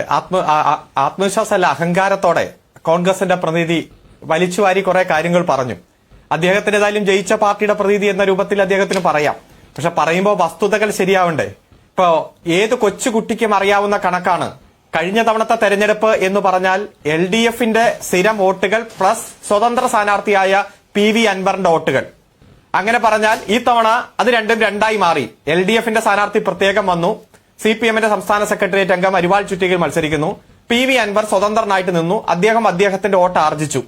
ആത്മ ആത്മവിശ്വാസമല്ല അഹങ്കാരത്തോടെ കോൺഗ്രസിന്റെ പ്രതിനിധി വലിച്ചുവാരി കുറെ കാര്യങ്ങൾ പറഞ്ഞു. അദ്ദേഹത്തിന് ഏതായാലും ജയിച്ച പാർട്ടിയുടെ പ്രതിനിധി എന്ന രൂപത്തിൽ അദ്ദേഹത്തിന് പറയാം. പക്ഷെ പറയുമ്പോൾ വസ്തുതകൾ ശരിയാവണ്ടേ? ഇപ്പോ ഏത് കൊച്ചുകുട്ടിക്കും അറിയാവുന്ന കണക്കാണ്. കഴിഞ്ഞ തവണത്തെ തെരഞ്ഞെടുപ്പ് എന്ന് പറഞ്ഞാൽ എൽ ഡി എഫിന്റെ സ്ഥിരം വോട്ടുകൾ പ്ലസ് സ്വതന്ത്ര സ്ഥാനാർത്ഥിയായ പി വി അൻവറിന്റെ വോട്ടുകൾ. അങ്ങനെ പറഞ്ഞാൽ ഈ തവണ അത് രണ്ടും രണ്ടായി മാറി. എൽ ഡി എഫിന്റെ സ്ഥാനാർത്ഥി പ്രത്യേകം വന്നു. സി പി എമ്മിന്റെ സംസ്ഥാന സെക്രട്ടേറിയറ്റ് അംഗം അരിവാൾ ചുറ്റികയിൽ മത്സരിക്കുന്നു. പി വി അൻവർ സ്വതന്ത്രനായിട്ട് നിന്നു. അദ്ദേഹം അദ്ദേഹത്തിന്റെ വോട്ട് ആർജിച്ചു.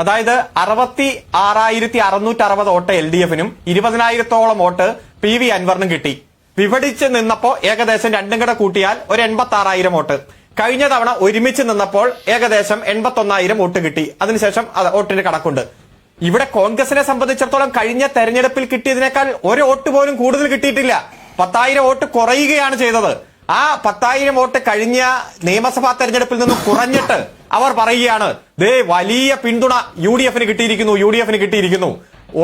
അതായത് അറുപത്തി ആറായിരത്തി അറുന്നൂറ്റി അറുപത് വോട്ട് എൽ ഡി എഫിനും ഇരുപതിനായിരത്തോളം വോട്ട് പി വി അൻവറിനും കിട്ടി. വിഭടിച്ച് നിന്നപ്പോൾ ഏകദേശം രണ്ടും കൂടെ കൂട്ടിയാൽ ഒരു എൺപത്തി ആറായിരം വോട്ട്. കഴിഞ്ഞ തവണ ഒരുമിച്ച് നിന്നപ്പോൾ ഏകദേശം എൺപത്തി ഒന്നായിരം വോട്ട് കിട്ടി. അതിനുശേഷം അത് വോട്ടിന് കണക്കുണ്ട്. ഇവിടെ കോൺഗ്രസിനെ സംബന്ധിച്ചിടത്തോളം കഴിഞ്ഞ തെരഞ്ഞെടുപ്പിൽ കിട്ടിയതിനേക്കാൾ ഒരു വോട്ട് പോലും കൂടുതൽ കിട്ടിയിട്ടില്ല. പത്തായിരം വോട്ട് കുറയുകയാണ് ചെയ്തത്. ആ പത്തായിരം വോട്ട് കഴിഞ്ഞ നിയമസഭാ തെരഞ്ഞെടുപ്പിൽ നിന്നും കുറഞ്ഞിട്ട് അവർ പറയുകയാണ് ദേ വലിയ പിന്തുണ യു ഡി എഫിന് കിട്ടിയിരിക്കുന്നു യു ഡി എഫിന് കിട്ടിയിരിക്കുന്നു.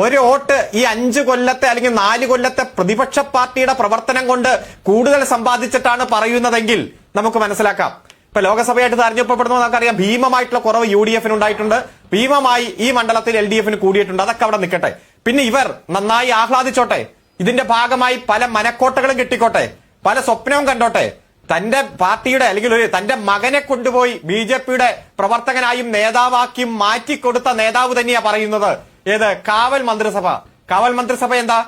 ഒരു വോട്ട് ഈ അഞ്ച് കൊല്ലത്തെ അല്ലെങ്കിൽ നാല് കൊല്ലത്തെ പ്രതിപക്ഷ പാർട്ടിയുടെ പ്രവർത്തനം കൊണ്ട് കൂടുതൽ സമ്പാദിച്ചിട്ടാണ് പറയുന്നതെങ്കിൽ നമുക്ക് മനസ്സിലാക്കാം. ഇപ്പൊ ലോകസഭയായിട്ട് തെരഞ്ഞെടുപ്പപ്പെടുന്നത് നമുക്കറിയാം ഭീമമായിട്ടുള്ള കുറവ് യു ഡി എഫിന് ഉണ്ടായിട്ടുണ്ട്. ഭീമമായി ഈ മണ്ഡലത്തിൽ എൽ ഡി എഫിന് കൂടിയിട്ടുണ്ട്. അതൊക്കെ അവിടെ നിൽക്കട്ടെ. പിന്നെ ഇവർ നന്നായി ആഹ്ലാദിച്ചോട്ടെ. ഇതിന്റെ ഭാഗമായി പല മനക്കോട്ടകളും കിട്ടിക്കോട്ടെ പല സ്വപ്നവും കണ്ടോട്ടെ. തന്റെ പാർട്ടിയുടെ അല്ലെങ്കിൽ ഒരു തന്റെ മകനെ കൊണ്ടുപോയി ബി ജെ പിയുടെ പ്രവർത്തകനായും നേതാവാക്കിയും മാറ്റിക്കൊടുത്ത നേതാവ് തന്നെയാ പറയുന്നത്. ഏത്? കാവൽ മന്ത്രിസഭ. കാവൽ മന്ത്രിസഭ എന്താ?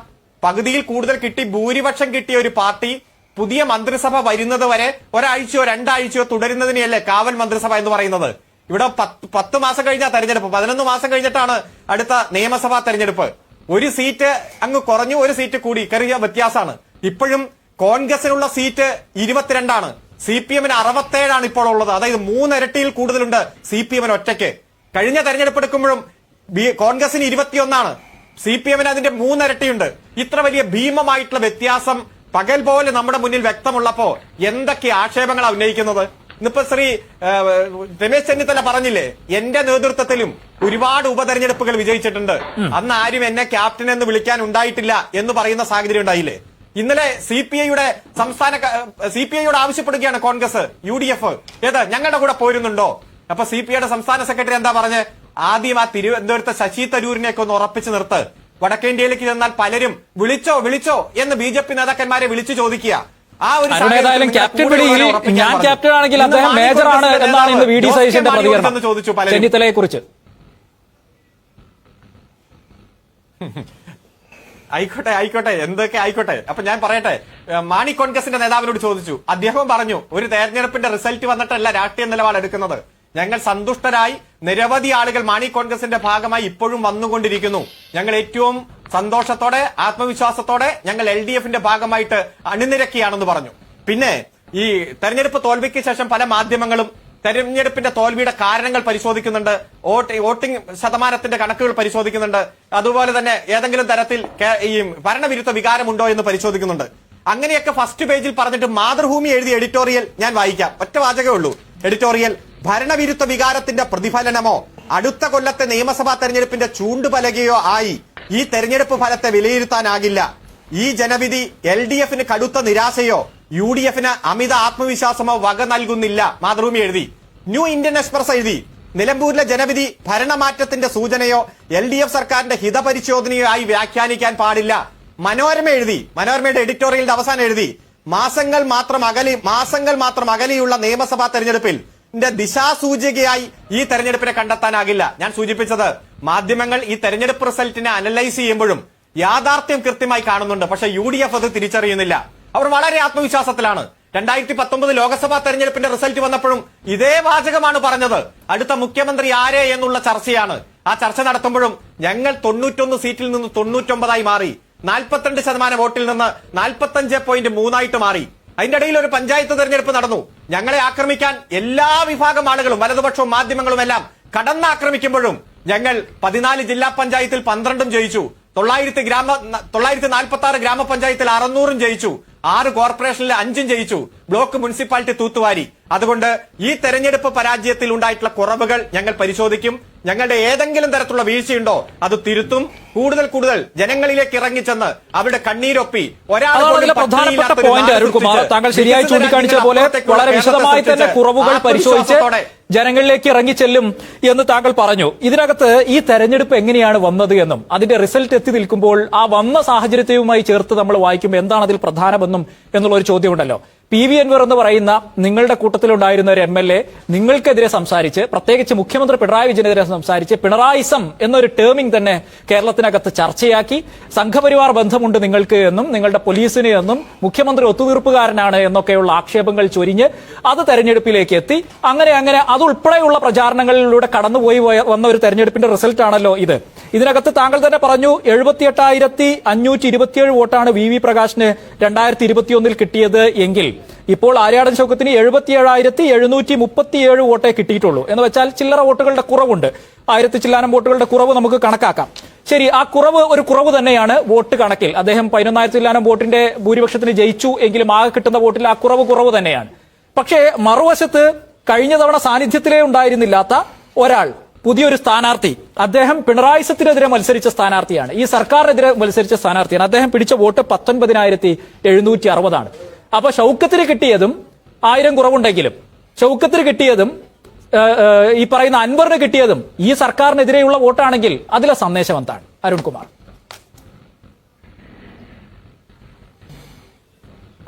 പകുതിയിൽ കൂടുതൽ കിട്ടി ഭൂരിപക്ഷം കിട്ടിയ ഒരു പാർട്ടി പുതിയ മന്ത്രിസഭ വരുന്നത് വരെ ഒരാഴ്ചയോ രണ്ടാഴ്ചയോ തുടരുന്നതിനെയല്ലേ കാവൽ മന്ത്രിസഭ എന്ന് പറയുന്നത്. ഇവിടെ പത്ത് മാസം കഴിഞ്ഞാ തെരഞ്ഞെടുപ്പ്. പതിനൊന്ന് മാസം കഴിഞ്ഞിട്ടാണ് അടുത്ത നിയമസഭാ തെരഞ്ഞെടുപ്പ്. ഒരു സീറ്റ് അങ്ങ് കുറഞ്ഞു ഒരു സീറ്റ് കൂടി. ചെറിയ വ്യത്യാസമാണ്. ഇപ്പോഴും കോൺഗ്രസിനുള്ള സീറ്റ് ഇരുപത്തിരണ്ടാണ്. സി പി എമ്മിന് അറുപത്തേഴാണ് ഇപ്പോൾ ഉള്ളത്. അതായത് മൂന്നിരട്ടിയിൽ കൂടുതലുണ്ട് സി പി എമ്മിന് ഒറ്റയ്ക്ക്. കഴിഞ്ഞ തെരഞ്ഞെടുപ്പ് എടുക്കുമ്പോഴും കോൺഗ്രസിന് ഇരുപത്തിയൊന്നാണ്. സി പി എമ്മിന് അതിന്റെ മൂന്നിരട്ടിയുണ്ട്. ഇത്ര വലിയ ഭീമമായിട്ടുള്ള വ്യത്യാസം പകൽ പോലെ നമ്മുടെ മുന്നിൽ വ്യക്തമുള്ളപ്പോ എന്തൊക്കെ ആക്ഷേപങ്ങളാണ് ഉന്നയിക്കുന്നത്? ഇന്നിപ്പോ ശ്രീ രമേശ് ചെന്നിത്തല പറഞ്ഞില്ലേ? എന്റെ നേതൃത്വത്തിലും ഒരുപാട് ഉപതെരഞ്ഞെടുപ്പുകൾ വിജയിച്ചിട്ടുണ്ട്. അന്ന് ആരും എന്നെ ക്യാപ്റ്റൻ എന്ന് വിളിക്കാൻ ഉണ്ടായിട്ടില്ല എന്ന് പറയുന്ന സാഹചര്യം ഉണ്ടായില്ലേ? ഇന്നലെ സി പി ഐയുടെ സംസ്ഥാന സി പി ഐയോട് ആവശ്യപ്പെടുകയാണ് കോൺഗ്രസ് യു ഡി എഫ്. ഏത് ഞങ്ങളുടെ കൂടെ പോരുന്നുണ്ടോ? അപ്പൊ സി പി ഐയുടെ സംസ്ഥാന സെക്രട്ടറി എന്താ പറഞ്ഞ്? ആദ്യം ആ തിരുവനന്തപുരത്തെ ശശി തരൂരിനെയൊക്കെ ഒന്ന് ഉറപ്പിച്ചു നിർത്ത്. വടക്കേന്ത്യയിലേക്ക് ചെന്നാൽ പലരും വിളിച്ചോ വിളിച്ചോ എന്ന് ബി ജെ പി നേതാക്കന്മാരെ വിളിച്ചു ചോദിക്കുക. സാഹചര്യത്തിൽ ക്യാപ്റ്റൻ പിടിയിൽ ഞാൻ ക്യാപ്റ്റൻ ആണെങ്കിൽ അദ്ദേഹം മേജർ ആണ് എന്നാണ് ഇന്ന് വി ഡി സതീശന്റെ പ്രതികരണം. ചെന്നിത്തലയെ കുറിച്ച് ആയിക്കോട്ടെ ആയിക്കോട്ടെ എന്തൊക്കെ ആയിക്കോട്ടെ. അപ്പൊ ഞാൻ പറയട്ടെ മാണി കോൺഗ്രസിന്റെ നേതാവിനോട് ചോദിച്ചു. അദ്ദേഹം പറഞ്ഞു ഒരു തെരഞ്ഞെടുപ്പിന്റെ റിസൾട്ട് വന്നിട്ടല്ല രാഷ്ട്രീയ നിലപാട് എടുക്കുന്നത്. ഞങ്ങൾ സന്തുഷ്ടരായി നിരവധി ആളുകൾ മാണി കോൺഗ്രസിന്റെ ഭാഗമായി ഇപ്പോഴും വന്നുകൊണ്ടിരിക്കുന്നു. ഞങ്ങൾ ഏറ്റവും സന്തോഷത്തോടെ ആത്മവിശ്വാസത്തോടെ ഞങ്ങൾ എൽ ഡി എഫിന്റെ ഭാഗമായിട്ട് അണിനിരക്കിയാണെന്ന് പറഞ്ഞു. പിന്നെ ഈ തെരഞ്ഞെടുപ്പ് തോൽവിക്ക് ശേഷം പല മാധ്യമങ്ങളും തെരഞ്ഞെടുപ്പിന്റെ തോൽവിയുടെ കാരണങ്ങൾ പരിശോധിക്കുന്നുണ്ട് വോട്ട് വോട്ടിംഗ് ശതമാനത്തിന്റെ കണക്കുകൾ പരിശോധിക്കുന്നുണ്ട് അതുപോലെ തന്നെ ഏതെങ്കിലും തരത്തിൽ ഈ ഭരണവിരുദ്ധ വികാരമുണ്ടോ എന്ന് പരിശോധിക്കുന്നുണ്ട്. അങ്ങനെയൊക്കെ ഫസ്റ്റ് പേജിൽ പറഞ്ഞിട്ട് മാതൃഭൂമി എഴുതിയ എഡിറ്റോറിയൽ ഞാൻ വായിക്കാം. ഒറ്റ വാചകമേ ഉള്ളൂ. എഡിറ്റോറിയൽ ഭരണവിരുദ്ധ വികാരത്തിന്റെ പ്രതിഫലനമോ അടുത്ത കൊല്ലത്തെ നിയമസഭാ തെരഞ്ഞെടുപ്പിന്റെ ചൂണ്ടുപലകയോ ആയി ഈ തെരഞ്ഞെടുപ്പ് ഫലത്തെ വിലയിരുത്താനാകില്ല. ഈ ജനവിധി എൽ ഡി എഫിന് കടുത്ത നിരാശയോ യു ഡി എഫിന് അമിത ആത്മവിശ്വാസമോ വക നൽകുന്നില്ല മാതൃഭൂമി എഴുതി. ന്യൂ ഇന്ത്യൻ എക്സ്പ്രസ് എഴുതി. നിലമ്പൂരിലെ ജനവിധി ഭരണമാറ്റത്തിന്റെ സൂചനയോ എൽ ഡി എഫ് സർക്കാരിന്റെ ഹിതപരിശോധനയോ ആയി വ്യാഖ്യാനിക്കാൻ പാടില്ല. മനോരമ എഴുതി. മനോരമയുടെ എഡിറ്റോറിയലിന്റെ അവസാനം എഴുതി. മാസങ്ങൾ മാത്രം അകലി മാസങ്ങൾ മാത്രം അകലിയുള്ള നിയമസഭാ തെരഞ്ഞെടുപ്പിൽ ദിശാസൂചികയായി ഈ തെരഞ്ഞെടുപ്പിനെ കണ്ടെത്താനാകില്ല. ഞാൻ സൂചിപ്പിച്ചത് മാധ്യമങ്ങൾ ഈ തെരഞ്ഞെടുപ്പ് റിസൾട്ടിനെ അനലൈസ് ചെയ്യുമ്പോഴും യാഥാർത്ഥ്യം കൃത്യമായി കാണുന്നുണ്ട്. പക്ഷെ യു ഡി എഫ് അത് തിരിച്ചറിയുന്നില്ല. അവർ വളരെ ആത്മവിശ്വാസത്തിലാണ്. രണ്ടായിരത്തി പത്തൊമ്പത് ലോക്സഭാ തെരഞ്ഞെടുപ്പിന്റെ റിസൾട്ട് വന്നപ്പോഴും ഇതേ വാചകമാണ് പറഞ്ഞത്. അടുത്ത മുഖ്യമന്ത്രി ആരെ എന്നുള്ള ചർച്ചയാണ്. ആ ചർച്ച നടത്തുമ്പോഴും ഞങ്ങൾ തൊണ്ണൂറ്റൊന്ന് സീറ്റിൽ നിന്ന് തൊണ്ണൂറ്റൊമ്പതായി മാറി. നാൽപ്പത്തിരണ്ട് ശതമാനം വോട്ടിൽ നിന്ന് നാൽപ്പത്തഞ്ച് പോയിന്റ് മൂന്നായിട്ട് മാറി. അതിന്റെ ഇടയിൽ ഒരു പഞ്ചായത്ത് തെരഞ്ഞെടുപ്പ് നടന്നു. ഞങ്ങളെ ആക്രമിക്കാൻ എല്ലാ വിഭാഗം ആളുകളും വലതുപക്ഷവും മാധ്യമങ്ങളും എല്ലാം കടന്നാക്രമിക്കുമ്പോഴും ഞങ്ങൾ പതിനാല് ജില്ലാ പഞ്ചായത്തിൽ പന്ത്രണ്ടും ജയിച്ചു. തൊള്ളായിരത്തി ഗ്രാമ തൊള്ളായിരത്തി നാൽപ്പത്തി ആറ് ഗ്രാമപഞ്ചായത്തിൽ അറുന്നൂറും ജയിച്ചു. ആറ് കോർപ്പറേഷനിൽ അഞ്ചും ജയിച്ചു. ബ്ലോക്ക് മുനിസിപ്പാലിറ്റി തൂത്തുവാരി. അതുകൊണ്ട് ഈ തെരഞ്ഞെടുപ്പ് പരാജയത്തിൽ ഉണ്ടായിട്ടുള്ള കുറവുകൾ ഞങ്ങൾ പരിശോധിക്കും. ഞങ്ങളുടെ ഏതെങ്കിലും തരത്തിലുള്ള വീഴ്ചയുണ്ടോ അത് തിരുത്തും. കൂടുതൽ കൂടുതൽ ജനങ്ങളിലേക്ക് ഇറങ്ങിച്ചെന്ന് അവരുടെ കണ്ണീരൊപ്പി ഒരാൾ പ്രധാനപ്പെട്ട പോയിന്റ് അരുൺകുമാർ. സൃഷ്ടിച്ച് താങ്കൾ ശരിയായി വികസിത ചൂണ്ടിക്കാണിച്ച രാജ്യങ്ങളുടെ പോലെ അപ്പുറത്തേക്കുള്ള വളരെ കേരളത്തെ വിശദമായി തന്നെ സൃഷ്ടിച്ച് കുറവുകൾ പരിശോധിച്ച് ആത്മവിശ്വാസത്തോടെ ജനങ്ങളിലേക്ക് ഇറങ്ങിച്ചെല്ലും എന്ന് താങ്കൾ പറഞ്ഞു. ഇതിനകത്ത് ഈ തെരഞ്ഞെടുപ്പ് എങ്ങനെയാണ് വന്നത് എന്നും അതിന്റെ റിസൾട്ട് എത്തി നിൽക്കുമ്പോൾ ആ വന്ന സാഹചര്യത്തെയുമായി ചേർത്ത് നമ്മൾ വായിക്കുമ്പോൾ എന്താണ് അതിൽ പ്രധാനമെന്നും എന്നുള്ള ഒരു ചോദ്യമുണ്ടല്ലോ. പി വി അൻവർ എന്ന് പറയുന്ന നിങ്ങളുടെ കൂട്ടത്തിലുണ്ടായിരുന്ന ഒരു എം എൽ എ നിങ്ങൾക്കെതിരെ സംസാരിച്ച് പ്രത്യേകിച്ച് മുഖ്യമന്ത്രി പിണറായി വിജയനെതിരെ സംസാരിച്ച് പിണറായിസം എന്നൊരു ടേമിംഗ് തന്നെ കേരളത്തിനകത്ത് ചർച്ചയാക്കി. സംഘപരിവാർ ബന്ധമുണ്ട് നിങ്ങൾക്ക് എന്നും നിങ്ങളുടെ പോലീസിന് എന്നും മുഖ്യമന്ത്രി ഒത്തുതീർപ്പുകാരനാണ് എന്നൊക്കെയുള്ള ആക്ഷേപങ്ങൾ ചൊരിഞ്ഞ് അത് തെരഞ്ഞെടുപ്പിലേക്ക് എത്തി. അങ്ങനെ അങ്ങനെ അതുൾപ്പെടെയുള്ള പ്രചാരണങ്ങളിലൂടെ കടന്നുപോയി വന്ന ഒരു തെരഞ്ഞെടുപ്പിന്റെ റിസൾട്ടാണല്ലോ ഇത്. ഇതിനകത്ത് താങ്കൾ തന്നെ പറഞ്ഞു എഴുപത്തിയെട്ടായിരത്തി അഞ്ഞൂറ്റി ഇരുപത്തിയേഴ് വോട്ടാണ് വി വി പ്രകാശിന് രണ്ടായിരത്തി ഇരുപത്തിയൊന്നിൽ കിട്ടിയത് എങ്കിൽ. ഇപ്പോൾ ആര്യാടൻ ചൗക്കത്തിന് എഴുപത്തിയേഴായിരത്തി എഴുന്നൂറ്റി മുപ്പത്തിയേഴ് വോട്ടേ കിട്ടിയിട്ടുള്ളൂ. എന്ന് വെച്ചാൽ ചില്ലറ വോട്ടുകളുടെ കുറവുണ്ട്. ആയിരത്തി ചില്ലാനം വോട്ടുകളുടെ കുറവ് നമുക്ക് കണക്കാക്കാം. ശരി ആ കുറവ് ഒരു കുറവ് തന്നെയാണ് വോട്ട് കണക്കിൽ. അദ്ദേഹം പതിനൊന്നായിരത്തി ചില്ലാനം വോട്ടിന്റെ ഭൂരിപക്ഷത്തിന് ജയിച്ചു എങ്കിലും ആകെ കിട്ടുന്ന വോട്ടിൽ ആ കുറവ് കുറവ് തന്നെയാണ്. പക്ഷേ മറുവശത്ത് കഴിഞ്ഞ തവണ സാന്നിധ്യത്തിലേ ഉണ്ടായിരുന്നില്ലാത്ത ഒരാൾ പുതിയൊരു സ്ഥാനാർത്ഥി. അദ്ദേഹം പിണറായിസത്തിനെതിരെ മത്സരിച്ച സ്ഥാനാർത്ഥിയാണ്. ഈ സർക്കാരിനെതിരെ മത്സരിച്ച സ്ഥാനാർത്ഥിയാണ്. അദ്ദേഹം പിടിച്ച വോട്ട് പത്തൊൻപതിനായിരത്തി എഴുന്നൂറ്റി അറുപതാണ് അപ്പൊ ഷൗക്കത്തിന് കിട്ടിയതും ആയിരം കുറവുണ്ടെങ്കിലും ഷൗക്കത്തിന് കിട്ടിയതും ഈ പറയുന്ന അൻവറിന് കിട്ടിയതും ഈ സർക്കാരിനെതിരെയുള്ള വോട്ടാണെങ്കിൽ അതിലെ സന്ദേശം എന്താണ്? അരുൺകുമാർ.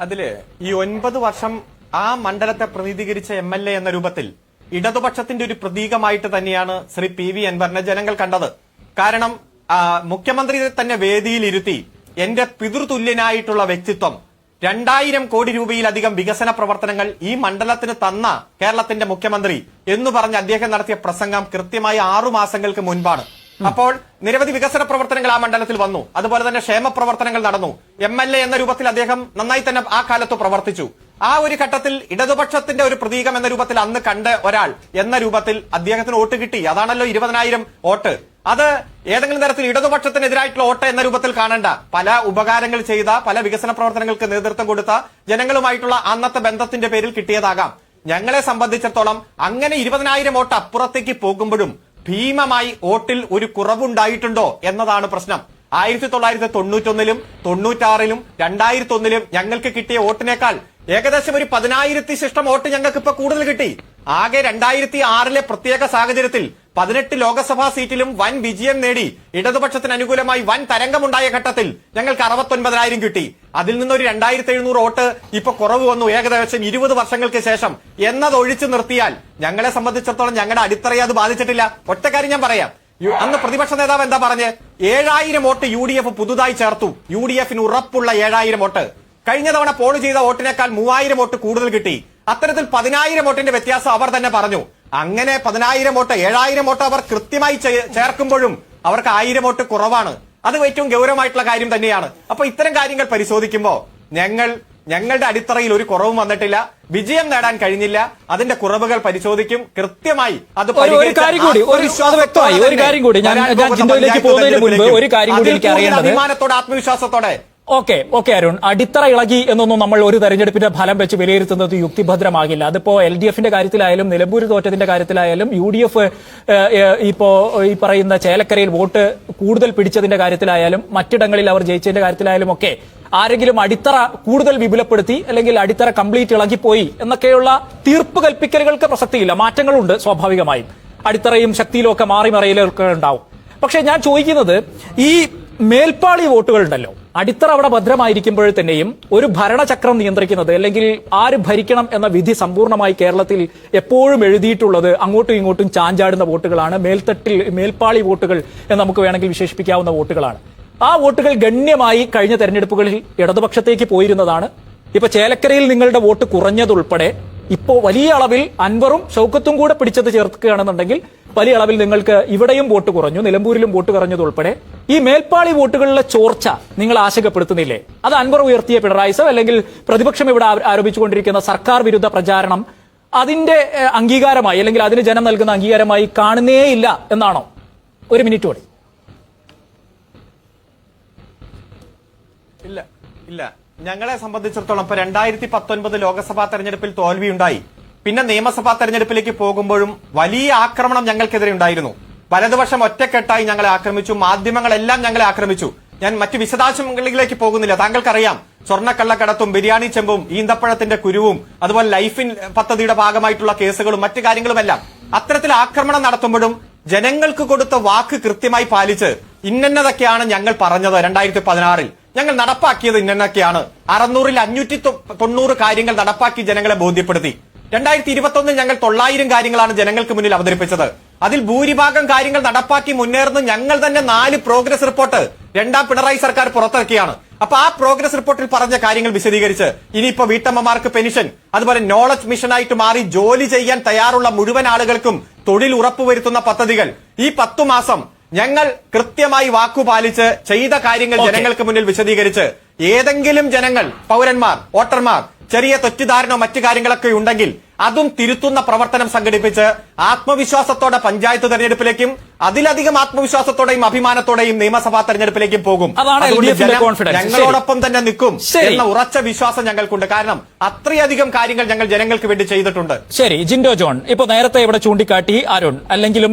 അതിൽ ഈ ഒൻപത് വർഷം ആ മണ്ഡലത്തെ പ്രതിനിധീകരിച്ച എം എൽ എ എന്ന രൂപത്തിൽ ഇടതുപക്ഷത്തിന്റെ ഒരു പ്രതീകമായിട്ട് തന്നെയാണ് ശ്രീ പി വി അൻവറിനെ ജനങ്ങൾ കണ്ടത്. കാരണം മുഖ്യമന്ത്രി തന്നെ വേദിയിലിരുത്തി എന്റെ പിതൃതുല്യനായിട്ടുള്ള വ്യക്തിത്വം രണ്ടായിരം കോടി രൂപയിലധികം വികസന പ്രവർത്തനങ്ങൾ ഈ മണ്ഡലത്തിന് തന്ന കേരളത്തിന്റെ മുഖ്യമന്ത്രി എന്ന് പറഞ്ഞ് അദ്ദേഹം നടത്തിയ പ്രസംഗം കൃത്യമായി ആറു മാസങ്ങൾക്ക് മുൻപാണ്. അപ്പോൾ നിരവധി വികസന പ്രവർത്തനങ്ങൾ ആ മണ്ഡലത്തിൽ വന്നു. അതുപോലെ തന്നെ ക്ഷേമ പ്രവർത്തനങ്ങൾ നടന്നു. എം എൽ എ എന്ന രൂപത്തിൽ അദ്ദേഹം നന്നായി തന്നെ ആ കാലത്ത് പ്രവർത്തിച്ചു. ആ ഒരു ഘട്ടത്തിൽ ഇടതുപക്ഷത്തിന്റെ ഒരു പ്രതീകം എന്ന രൂപത്തിൽ അന്ന് കണ്ട ഒരാൾ എന്ന രൂപത്തിൽ അദ്ദേഹത്തിന് വോട്ട് കിട്ടി. അതാണല്ലോ ഇരുപതിനായിരം വോട്ട്. അത് ഏതെങ്കിലും തരത്തിൽ ഇടതുപക്ഷത്തിനെതിരായിട്ടുള്ള ഓട്ട എന്ന രൂപത്തിൽ കാണണ്ട. പല ഉപകാരങ്ങൾ ചെയ്ത പല വികസന പ്രവർത്തനങ്ങൾക്ക് നേതൃത്വം കൊടുത്ത ജനങ്ങളുമായിട്ടുള്ള അന്നത്തെ ബന്ധത്തിന്റെ പേരിൽ കിട്ടിയതാകാം. ഞങ്ങളെ സംബന്ധിച്ചിടത്തോളം അങ്ങനെ ഇരുപതിനായിരം വോട്ട് അപ്പുറത്തേക്ക് പോകുമ്പോഴും ഭീമമായി വോട്ടിൽ ഒരു കുറവുണ്ടായിട്ടുണ്ടോ എന്നതാണ് പ്രശ്നം. ആയിരത്തി തൊള്ളായിരത്തി തൊണ്ണൂറ്റൊന്നിലും തൊണ്ണൂറ്റാറിലും രണ്ടായിരത്തി ഒന്നിലും ഞങ്ങൾക്ക് കിട്ടിയ വോട്ടിനേക്കാൾ ഏകദേശം ഒരു പതിനായിരത്തി ശിഷ്ടം വോട്ട് ഞങ്ങൾക്ക് ഇപ്പൊ കൂടുതൽ കിട്ടി. ആകെ രണ്ടായിരത്തി ആറിലെ പ്രത്യേക സാഹചര്യത്തിൽ പതിനെട്ട് ലോക്സഭാ സീറ്റിലും വൻ വിജയം നേടി ഇടതുപക്ഷത്തിന് അനുകൂലമായി വൻ തരംഗമുണ്ടായ ഘട്ടത്തിൽ ഞങ്ങൾക്ക് അറുപത്തൊൻപതിനായിരം കിട്ടി. അതിൽ നിന്നൊരു രണ്ടായിരത്തി എഴുന്നൂറ് വോട്ട് ഇപ്പൊ കുറവ് വന്നു. ഏകദേശം ഇരുപത് വർഷങ്ങൾക്ക് ശേഷം എന്നത് ഒഴിച്ചു നിർത്തിയാൽ ഞങ്ങളെ സംബന്ധിച്ചിടത്തോളം ഞങ്ങളുടെ അടിത്തറയെ അത് ബാധിച്ചിട്ടില്ല. ഒറ്റ കാര്യം ഞാൻ പറയാം. അന്ന് പ്രതിപക്ഷ നേതാവ് എന്താ പറഞ്ഞ്? ഏഴായിരം വോട്ട് യു ഡി എഫ് പുതുതായി ചേർത്തു. യു ഡി എഫിന് ഉറപ്പുള്ള ഏഴായിരം വോട്ട്. കഴിഞ്ഞ തവണ പോൾ ചെയ്ത വോട്ടിനേക്കാൾ മൂവായിരം വോട്ട് കൂടുതൽ കിട്ടി. അത്തരത്തിൽ പതിനായിരം വോട്ടിന്റെ വ്യത്യാസം അവർ തന്നെ പറഞ്ഞു. അങ്ങനെ പതിനായിരം വോട്ട് ഏഴായിരം വോട്ട് അവർ കൃത്യമായി ചേർക്കുമ്പോഴും അവർക്ക് ആയിരം വോട്ട് കുറവാണ്. അത് ഏറ്റവും ഗൗരവമായിട്ടുള്ള കാര്യം തന്നെയാണ് അപ്പൊ ഇത്തരം കാര്യങ്ങൾ പരിശോധിക്കുമ്പോൾ ഞങ്ങൾ ഞങ്ങളുടെ അടിത്തറയിൽ ഒരു കുറവും വന്നിട്ടില്ല വിജയം നേടാൻ കഴിഞ്ഞില്ല അതിന്റെ കുറവുകൾ പരിശോധിക്കും കൃത്യമായി അത് ഒരു- കാര്യം കൂടി, ഒരു- വ്യക്തമായി. ഒരു കാര്യം കൂടി. ഞാൻ- പോകുന്നതിന് മുൻപ് ഒരു കാര്യം കൂടി എനിക്ക് അറിയേണ്ടത് അഭിമാനത്തോടെ ആത്മവിശ്വാസത്തോടെ ഓക്കെ ഓക്കെ അരുൺ. അടിത്തറ ഇളകി എന്നൊന്നും നമ്മൾ ഒരു തെരഞ്ഞെടുപ്പിന്റെ ഫലം വെച്ച് വിലയിരുത്തുന്നത് യുക്തിഭദ്രമാകില്ല. അതിപ്പോ എൽ ഡി എഫിന്റെ കാര്യത്തിലായാലും നിലമ്പൂർ തോറ്റത്തിന്റെ കാര്യത്തിലായാലും യു ഡി എഫ് ഇപ്പോ ഈ പറയുന്ന ചേലക്കരയിൽ വോട്ട് കൂടുതൽ പിടിച്ചതിന്റെ കാര്യത്തിലായാലും മറ്റിടങ്ങളിൽ അവർ ജയിച്ചതിന്റെ കാര്യത്തിലായാലും ഒക്കെ ആരെങ്കിലും അടിത്തറ കൂടുതൽ വിപുലപ്പെടുത്തി അല്ലെങ്കിൽ അടിത്തറ കംപ്ലീറ്റ് ഇളകിപ്പോയി എന്നൊക്കെയുള്ള തീർപ്പ് കൽപ്പിക്കലുകൾക്ക് പ്രസക്തിയില്ല. മാറ്റങ്ങളുണ്ട് സ്വാഭാവികമായും. അടിത്തറയും ശക്തിയിലും ഒക്കെ മാറി മറിയലൊക്കെ ഉണ്ടാവും. പക്ഷെ ഞാൻ ചോദിക്കുന്നത് ഈ മേൽപ്പാളി വോട്ടുകൾ ഉണ്ടല്ലോ അടിത്തറ അവിടെ ഭദ്രമായിരിക്കുമ്പോൾ തന്നെയും ഒരു ഭരണചക്രം നിയന്ത്രിക്കുന്നത് അല്ലെങ്കിൽ ആര് ഭരിക്കണം എന്ന വിധി സമ്പൂർണമായി കേരളത്തിൽ എപ്പോഴും എഴുതിയിട്ടുള്ളത് അങ്ങോട്ടും ഇങ്ങോട്ടും ചാഞ്ചാടുന്ന വോട്ടുകളാണ്. മേൽത്തട്ടിൽ മേൽപ്പാളി വോട്ടുകൾ എന്ന് നമുക്ക് വേണമെങ്കിൽ വിശേഷിപ്പിക്കാവുന്ന വോട്ടുകളാണ്. ആ വോട്ടുകൾ ഗണ്യമായി കഴിഞ്ഞ തെരഞ്ഞെടുപ്പുകളിൽ ഇടതുപക്ഷത്തേക്ക് പോയിരുന്നതാണ്. ഇപ്പൊ ചേലക്കരയിൽ നിങ്ങളുടെ വോട്ട് കുറഞ്ഞതുൾപ്പെടെ ഇപ്പോ വലിയ അളവിൽ അൻവറും ഷൗക്കത്തും കൂടെ പിടിച്ചത് ചേർക്കുകയാണെന്നുണ്ടെങ്കിൽ വലിയ അളവിൽ നിങ്ങൾക്ക് ഇവിടെയും വോട്ട് കുറഞ്ഞു നിലമ്പൂരിലും വോട്ട് കുറഞ്ഞതുൾപ്പെടെ. ഈ മേൽപ്പാളി വോട്ടുകളിലെ ചോർച്ച നിങ്ങൾ ആശങ്കപ്പെടുത്തുന്നില്ലേ? അത് അൻവർ ഉയർത്തിയ പിണറായിസോ അല്ലെങ്കിൽ പ്രതിപക്ഷം ഇവിടെ ആരോപിച്ചുകൊണ്ടിരിക്കുന്ന സർക്കാർ വിരുദ്ധ പ്രചാരണം അതിന്റെ അംഗീകാരമായി അല്ലെങ്കിൽ അതിന് ജനം നൽകുന്ന അംഗീകാരമായി കാണുന്നേയില്ല എന്നാണോ? ഒരു മിനിറ്റ് കൂടി. ഇല്ല ഇല്ല. ഞങ്ങളെ സംബന്ധിച്ചിടത്തോളം ഇപ്പൊ രണ്ടായിരത്തി പത്തൊൻപത് ലോക്സഭാ തെരഞ്ഞെടുപ്പിൽ തോൽവിയുണ്ടായി. പിന്നെ നിയമസഭാ തെരഞ്ഞെടുപ്പിലേക്ക് പോകുമ്പോഴും വലിയ ആക്രമണം ഞങ്ങൾക്കെതിരെ ഉണ്ടായിരുന്നു. വലതുപക്ഷം ഒറ്റക്കെട്ടായി ഞങ്ങളെ ആക്രമിച്ചു. മാധ്യമങ്ങളെല്ലാം ഞങ്ങളെ ആക്രമിച്ചു. ഞാൻ മറ്റു വിശദാംശങ്ങളിലേക്ക് പോകുന്നില്ല. താങ്കൾക്കറിയാം സ്വർണക്കള്ളക്കടത്തും ബിരിയാണി ചെമ്പും ഈന്തപ്പഴത്തിന്റെ കുരുവും അതുപോലെ ലൈഫിൻ പദ്ധതിയുടെ ഭാഗമായിട്ടുള്ള കേസുകളും മറ്റു കാര്യങ്ങളുമെല്ലാം അത്തരത്തിൽ ആക്രമണം നടത്തുമ്പോഴും ജനങ്ങൾക്ക് കൊടുത്ത വാക്ക് കൃത്യമായി പാലിച്ച് ഇന്നതൊക്കെയാണ് ഞങ്ങൾ പറഞ്ഞത് രണ്ടായിരത്തി പതിനാറിൽ ഞങ്ങൾ നടപ്പാക്കിയത് ഇന്നൊക്കെയാണ് അറുന്നൂറിൽ അഞ്ഞൂറ്റി തൊണ്ണൂറ് കാര്യങ്ങൾ നടപ്പാക്കി ജനങ്ങളെ ബോധ്യപ്പെടുത്തി. രണ്ടായിരത്തി ഇരുപത്തൊന്നിൽ ഞങ്ങൾ തൊള്ളായിരം കാര്യങ്ങളാണ് ജനങ്ങൾക്ക് മുന്നിൽ അവതരിപ്പിച്ചത്. അതിൽ ഭൂരിഭാഗം കാര്യങ്ങൾ നടപ്പാക്കി മുന്നേറുന്ന ഞങ്ങൾ തന്നെ നാല് പ്രോഗ്രസ് റിപ്പോർട്ട് രണ്ടാം പിണറായി സർക്കാർ പുറത്തിറക്കിയാണ്. അപ്പൊ ആ പ്രോഗ്രസ് റിപ്പോർട്ടിൽ പറഞ്ഞ കാര്യങ്ങൾ വിശദീകരിച്ച് ഇനിയിപ്പോ വീട്ടമ്മമാർക്ക് പെൻഷൻ അതുപോലെ നോളജ് മിഷനായിട്ട് മാറി ജോലി ചെയ്യാൻ തയ്യാറുള്ള മുഴുവൻ ആളുകൾക്കും തൊഴിൽ ഉറപ്പുവരുത്തുന്ന പദ്ധതികൾ. ഈ പത്തു മാസം ഞങ്ങൾ കൃത്യമായി വാക്കുപാലിച്ച് ചെയ്ത കാര്യങ്ങൾ ജനങ്ങൾക്ക് മുന്നിൽ വിശദീകരിച്ച് ഏതെങ്കിലും ജനങ്ങൾ പൗരന്മാർ വോട്ടർമാർ ചെറിയ തെറ്റിദ്ധാരണോ മറ്റു കാര്യങ്ങളൊക്കെ ഉണ്ടെങ്കിൽ അതും തിരുത്തുന്ന പ്രവർത്തനം സംഘടിപ്പിച്ച് ആത്മവിശ്വാസത്തോടെ പഞ്ചായത്ത് തെരഞ്ഞെടുപ്പിലേക്കും അതിലധികം ആത്മവിശ്വാസത്തോടെയും അഭിമാനത്തോടെയും നിയമസഭാ തെരഞ്ഞെടുപ്പിലേക്കും പോകും. ഞങ്ങളോടൊപ്പം തന്നെ നിൽക്കും എന്ന ഉറച്ച വിശ്വാസം ഞങ്ങൾക്കുണ്ട്. കാരണം അത്രയധികം കാര്യങ്ങൾ ഞങ്ങൾ ജനങ്ങൾക്ക് വേണ്ടി ചെയ്തിട്ടുണ്ട്. ശരി ജിൻഡോ ജോൺ ഇപ്പൊ നേരത്തെ ഇവിടെ ചൂണ്ടിക്കാട്ടി അരുൺ അല്ലെങ്കിലും